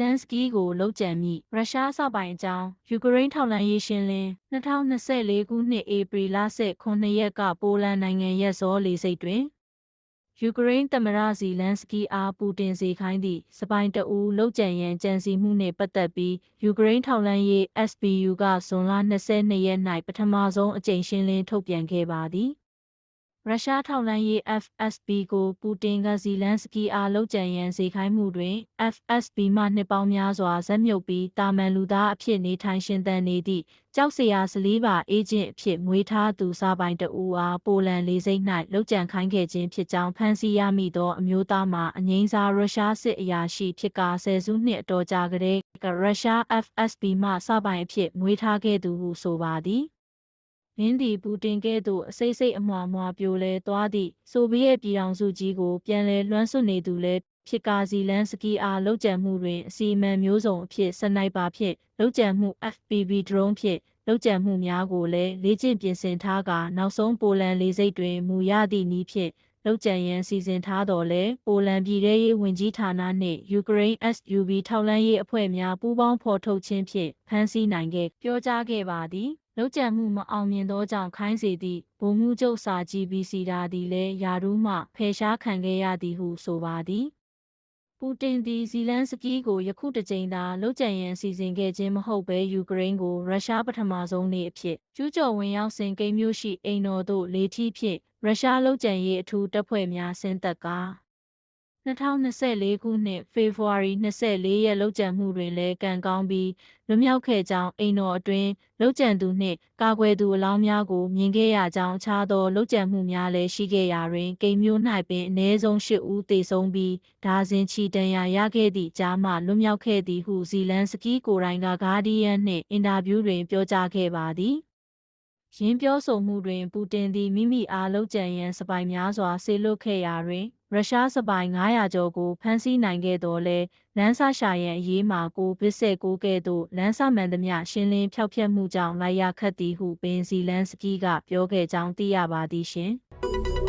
လန်စကီကိုလှုပ်ကြံမိရုရှားအစပိုင်းအကြောင်းယူကရိန်းထောက်လှမ်းရေးရှင်းလင်း2024ခုနှစ်ဧပြီလ9ရက်ကပိုလန်နိုင်ငံရဲ့ဇောလေစိတ်တွင်ယူကရိန်းသမ္မတဇီလန်စကီအားပူတင်စေခိုင်းသည့်စပိုင်းတအူလှုပ်ကြံရန်ကြံစီမှုနှင့်ပတ်သက်ပြီးယူကရိန်းထောက်လှမ်းရေး SBU ကဇွန်လ22ရက်၌ပထမဆုံးအကြိမ်ရှင်းလင်းထုတ်ပြန်ခဲ့ပါသည် ရုရှားထောက်လှမ်းရေး FSB ကိုပူတင်ကဇီလန်စကီအားလှုပ်ကြံရန်စေခိုင်းမှုတွင် FSB မှနှစ်ပေါင်းများစွာဇက်မြုပ်ပြီးတာမန်လူသားအဖြစ်နေထိုင်ရှင်သန်နေသည့်ကြောက်စရာစလီးပါအေဂျင့်အဖြစ်မွေးထားသူစားပိုင်တဦးအားပိုလန်လေးစိတ်၌လှုပ်ကြံခိုင်းခဲ့ခြင်းဖြစ်ကြောင်းဖန်ဆီးရမိသောအမျိုးသားမှာအငိမ့်စားရုရှားစစ်အရာရှိဖြစ်ကာဆယ်စုနှစ်အတော်ကြာကတည်းကရုရှား FSB မှစားပိုင်အဖြစ်မွေးထားခဲ့သူဟုဆိုပါသည် မင်းဒီပူတင်ကဲ့သို့အစိမ့်စိမ့်အမွာမွာပြိုလဲသွားသည့်ဆိုဗီယက်ပြည်ထောင်စုကြီးကိုပြန်လည်လွှမ်းဆွနေသူလည်းဖြစ်ကာစီလန်စကီအားလှုပ်ကြံမှုတွင်အစီအမံမျိုးစုံအဖြစ်စနိုက်ပါဖြင့်လှုပ်ကြံမှု FPV drone ဖြင့်လှုပ်ကြံမှုများကိုလည်းလေ့ကျင့်ပြင်ဆင်ထားကာနောက်ဆုံးပိုလန်လေဆိပ်တွင်မူရသည့်နည်းဖြင့် လှုပ်ကြံရန်စီစဉ်ထားတော်လဲပိုလန်ပြည်ထရေးဝန်ကြီးဌာနနှင့်ယူကရိန်း SUV ထောက်လှမ်းရေးအဖွဲ့များပူးပေါင်းဖော်ထုတ်ခြင်းဖြင့်ဖမ်းဆီးနိုင်ခဲ့ပြောကြားခဲ့ပါသည်လောက်ကျန်မှုမအောင်မြင်သောကြောင့်ခိုင်းစေသည့်ဗိုလ်မှူးချုပ်စာ GBC ဒါသည်လည်းယာရုမှဖယ်ရှားခံခဲ့ရသည်ဟုဆိုပါသည်ပူတင်သည်ဇီလန်စကီကိုယခုတစ်ကြိမ်သာလောက်ကျန်ရန်စီစဉ်ခဲ့ခြင်းမဟုတ်ဘဲယူကရိန်းကိုရုရှားပထမဆုံးနေ့အဖြစ်ကျူးကျော်ဝင်ရောက်စဉ်ကိန်းမျိုးရှိအိမ်တော်သို့လေထီးဖြင့် ရုရှားလောက်ကျန်ရေးအထူးတပ်ဖွဲ့များဆင်းသက်ကာ2024ခုနှစ်ဖေဖော်ဝါရီ24ရက်လောက်ကျန်မှုတွင်လည်းကံကောင်းပြီးလွမြောက်ခဲ့ကြောင်းအိမ်တော်အတွင်းလောက်ကျန်သူနှင့်ကာကွယ်သူအလောင်းများကိုမြင်ခဲ့ရကြောင်းအခြားသောလောက်ကျန်မှုများလည်းရှိခဲ့ရာတွင်ကိန်းမျိုး၌ပင်အ ਨੇ ဆုံး၈ဦးသေဆုံးပြီးဒါဇင်ချီတန်ရာရခဲ့သည့်ကြားမှလွမြောက်ခဲ့သည်ဟုဇီလန်စကီကိုရိုင်းကဂါဒီယန်နှင့်အင်တာဗျူးတွင်ပြောကြားခဲ့ပါသည် ရင်းပြောဆိုမှုတွင် ပူတင်သည်မိမိအားလုံးကြံရန်စပိုင်များစွာဆေလွတ်ခဲ့ရာတွင်ရုရှားစပိုင်900ကျော်ကိုဖမ်းဆီးနိုင်ခဲ့တော်လဲလန်းဆရှာရန်အရေးမှာကိုဗစ်ဆက်ကိုကဲ့သို့လန်းဆမှန်သမျှရှင်းလင်းဖျောက်ဖျက်မှုကြောင့်လိုက်ရခတ်သည်ဟုပင်စီလန်စကီကပြောခဲ့ကြောင်းသိရပါသည်ရှင်။